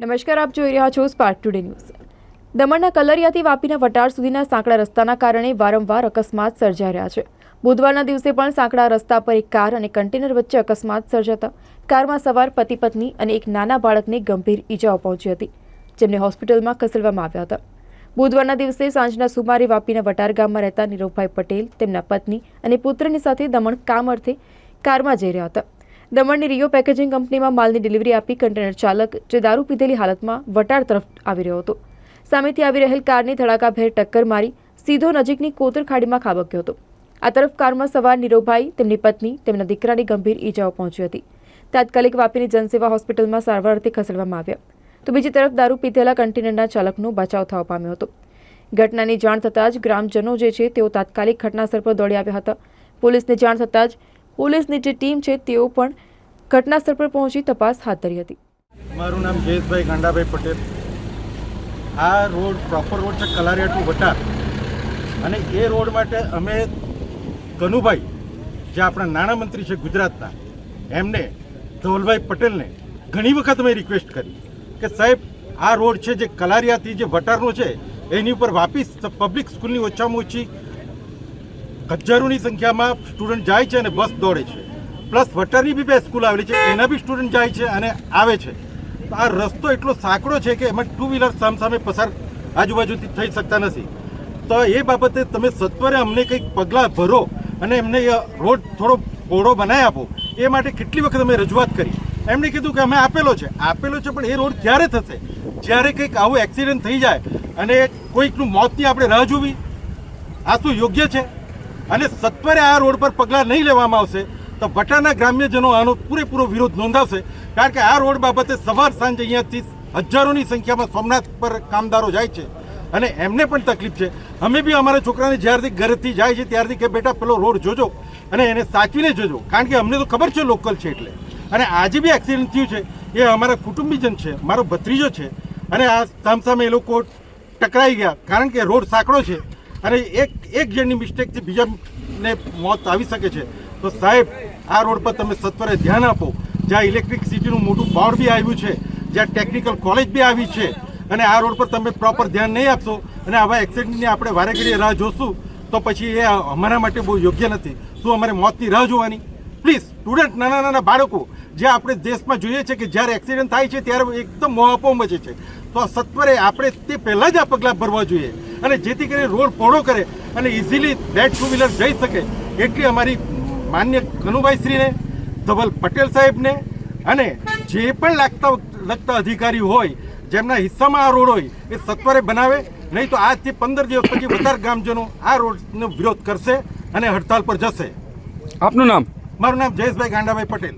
નમસ્કાર, આપ જોઈ રહ્યા છો સ્પાર્ક ટુડે ન્યૂઝ દમણના કલરિયાથી વાપીના વટાર સુધીના સાંકડા રસ્તાના કારણે વારંવાર અકસ્માત સર્જાઈ રહ્યા છે. બુધવારના દિવસે પણ સાંકડા રસ્તા પર એક કાર અને કન્ટેનર વચ્ચે અકસ્માત સર્જાતા કારમાં સવાર પતિ પત્ની અને એક નાના બાળકને ગંભીર ઈજાઓ પહોંચી હતી, જેમને હોસ્પિટલમાં ખસેડવામાં આવ્યા હતા. બુધવારના દિવસે સાંજના સુમારે વાપીના વટાર ગામમાં રહેતા નીરવભાઈ પટેલ, તેમના પત્ની અને પુત્રની સાથે દમણ કામ અર્થે કારમાં જઈ રહ્યા હતા. દમણની રિયો પેકેજિંગ કંપનીમાં માલની ડિલિવરી આપી કન્ટેનર ચાલક જે દારૂ પીધેલી હાલતમાં વટાર તરફ આવી રહ્યો હતો. સામેથી આવી રહેલ કારની ધડાકાભેર ટક્કર મારી સીધો નજીકની કોતર ખાડીમાં ખાબક્યો હતો. આ તરફ કારમાં સવાર નીરવભાઈ, તેમની પત્ની, તેમના દીકરાની ગંભીર ઈજાઓ પહોંચી હતી. તાત્કાલિક વાપીની જનસેવા હોસ્પિટલમાં સારવાર અર્થે ખસેડવામાં આવ્યા. તો બીજી તરફ દારૂ પીધેલા કન્ટેનરના ચાલકનો બચાવ થવા પામ્યો હતો. ઘટનાની જાણ થતાં જ ગ્રામજનો જે છે તેઓ તાત્કાલિક ઘટનાસ્થળ પર દોડી આવ્યા હતા. પોલીસને જાણ થતાં જ પોલીસની જે ટીમ છે તેઓ પણ ઘટનાસ્થળ પર પહોંચી તપાસ હાથ ધરી હતી. મારું નામ જયેશભાઈ ગાંડાભાઈ પટેલ. આ રોડ પ્રોપર રોડ છે કલારિયા ટુ વટાર. અને એ રોડ માટે અમે કનુભાઈ, જે આપણા નાણામંત્રી છે ગુજરાતના, એમને ધવલભાઈ પટેલને ઘણી વખત અમે રિક્વેસ્ટ કરી કે સાહેબ, આ રોડ છે જે કલારિયાથી જે વટારનો છે, એની ઉપર વાપી પબ્લિક સ્કૂલની ઓછામાં ઓછી હજારોની સંખ્યામાં સ્ટુડન્ટ જાય છે અને બસ દોડે છે. પ્લસ વટારની બી બે સ્કૂલ આવેલી છે, એના બી સ્ટુડન્ટ જાય છે અને આવે છે. તો આ રસ્તો એટલો સાંકડો છે કે એમાં ટુ વ્હીલર સામસામે પસાર આજુબાજુથી થઈ શકતા નથી. તો એ બાબતે તમે સત્વરે અમને કંઈક પગલાં ભરો અને એમને રોડ થોડો પહોળો બનાવી આપો. એ માટે કેટલી વખત અમે રજૂઆત કરી. એમણે કીધું કે અમે આપેલો છે. આપેલો છે પણ એ રોડ ક્યારે થશે. જ્યારે કંઈક આવું એક્સિડન્ટ થઈ જાય અને કોઈકનું મોતની આપણે રાહ જોવી. આ શું યોગ્ય છે. અને સત્વરે આ રોડ પર પગલાં નહીં લેવામાં આવશે. તો વટાના ગ્રામ્યજનો આનો પૂરેપૂરો વિરોધ નોંધાવશે. કારણ કે આ રોડ બાબતે સવાર સાંજ અહીંયાથી હજારોની સંખ્યામાં સોમનાથ પર કામદારો જાય છે. અને એમને પણ તકલીફ છે. અમે બી અમારા છોકરાને જ્યારથી ઘરેથી જાય છે ત્યારથી કે બેટા પેલો રોડ જોજો અને એને સાચવીને જોજો. કારણ કે અમને તો ખબર છે લોકલ છે એટલે. અને આજે બી એક્સિડન્ટ થયું છે. એ અમારા કુટુંબીજન છે. મારો ભત્રીજો છે. અને આ સામસામે એ લોકો ટકરાઈ ગયા. કારણ કે રોડ સાંકડો છે. અને એક એક જણની મિસ્ટેકથી બીજાને મોત આવી શકે છે. તો સાહેબ, આ રોડ પર તમે સત્વરે ધ્યાન આપો. જ્યાં ઇલેક્ટ્રિસિટીનું મોટું બોર્ડ બી આવ્યું છે, જ્યાં ટેકનિકલ કોલેજ બી આવી છે, અને આ રોડ પર તમે પ્રોપર ધ્યાન નહીં આપશો, અને આવા એક્સિડન્ટની આપણે વારે ઘડીએ રાહ જોશું, તો પછી એ અમારા માટે બહુ યોગ્ય નથી. શું અમારે મોતની રાહ જોવાની? પ્લીઝ સ્ટુડન્ટ નાના નાના બાળકો, જે આપણે દેશમાં જોઈએ છે કે જ્યારે એક્સિડન્ટ થાય છે, ત્યારે એકદમ મોહાપો મચે છે. તો આ સત્વરે આપણે તે પહેલાં જ આ પગલાં ભરવા જોઈએ. અને જેથી કરીને રોડ પહોળો કરે, અને ઇઝીલી બેડ ટુ વ્હીલર જઈ શકે, એટલી અમારી માન્ય કનુભાઈશ્રીને ધવલ પટેલ સાહેબને અને જે પણ લાગતા લગતા અધિકારી હોય જેમના હિસ્સામાં આ રોડ હોય એ સત્વરે બનાવે. નહીં તો આજથી પંદર દિવસ પછી વધારે ગામજનો આ રોડનો વિરોધ કરશે અને હડતાલ પર જશે. આપનું નામ? મારું નામ જયેશભાઈ ગાંડાભાઈ પટેલ.